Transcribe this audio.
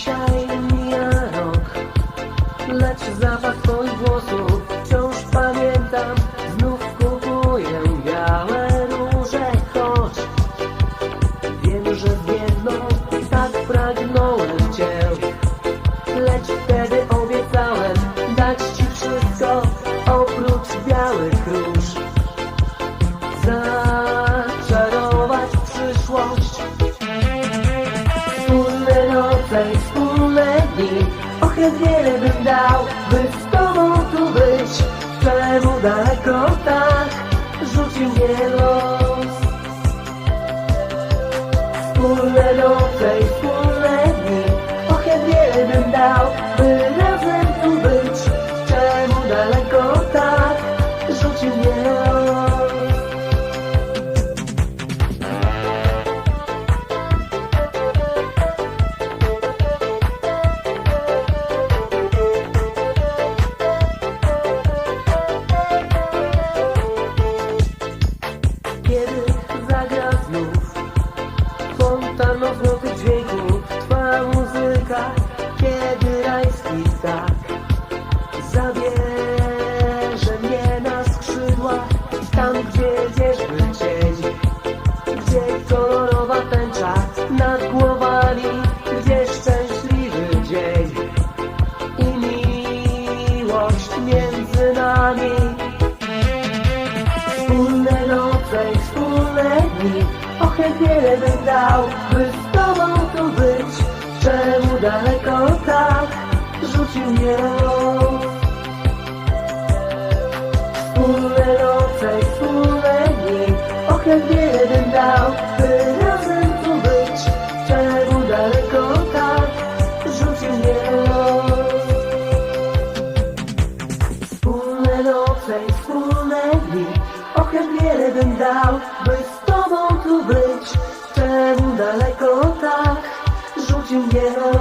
Dzisiaj mija rok, lecz zapach twoich włosów wciąż pamiętam. Znów kupuję białe róże, choć wiem, że biedno tak pragnąłem cię. Lecz wtedy obiecałem dać ci wszystko oprócz białych róż. Wspólne dni Och, jak wiele bym dał, by z tobą tu być. Czemu daleko tak rzucił mnie los? Wspólne noce i wspólne Tam gdzie wierzby cień Gdzie kolorowa tęcza Nad głowami Gdzie szczęśliwy dzień I miłość między nami. Wspólne noce i wspólne dni. Och, wiele bym dał, by z tobą tu być. Czemu daleko tak rzucił mnie Wspólne Wiele bym dał, by razem tu być. Czemu daleko tak rzucił mnie los? Wspólne noce i wspólne dni. Jak wiele bym dał, by z tobą tu być. Czemu daleko tak rzucił mnie los